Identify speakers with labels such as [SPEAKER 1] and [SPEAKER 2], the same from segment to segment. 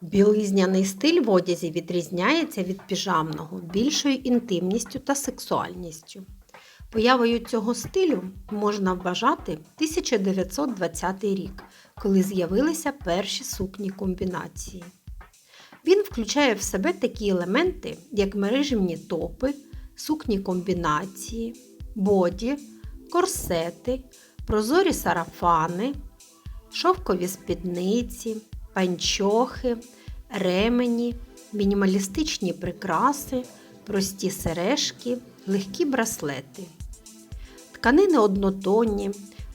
[SPEAKER 1] Білизняний стиль в одязі відрізняється від піжамного більшою інтимністю та сексуальністю. Появою цього стилю можна вважати 1920 рік, коли з'явилися перші сукні комбінації. Він включає в себе такі елементи, як мереживні топи, сукні комбінації, боді, корсети, прозорі сарафани, шовкові спідниці, панчохи, ремені, мінімалістичні прикраси, прості сережки, легкі браслети. Тканини однотонні,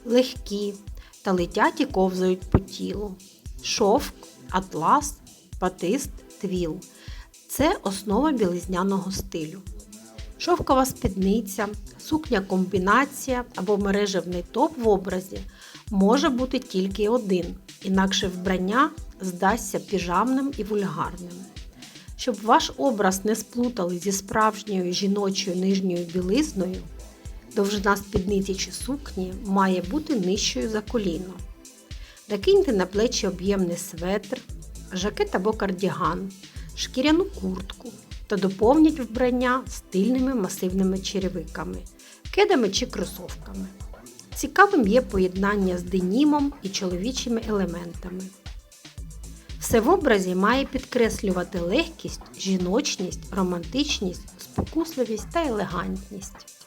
[SPEAKER 1] легкі та летять і ковзають по тілу. Шовк, атлас, батист, твіл це основа білизняного стилю. Шовкова спідниця, сукня комбінація або мережевний топ в образі може бути тільки один, інакше вбрання здасться піжамним і вульгарним. Щоб ваш образ не сплутали зі справжньою жіночою нижньою білизною, довжина спідниці чи сукні має бути нижчою за коліно. Накиньте на плечі об'ємний светр, жакет або кардіган, шкіряну куртку та доповніть вбрання стильними масивними черевиками, кедами чи кросовками. Цікавим є поєднання з денімом і чоловічими елементами. Все в образі має підкреслювати легкість, жіночність, романтичність, спокусливість та елегантність.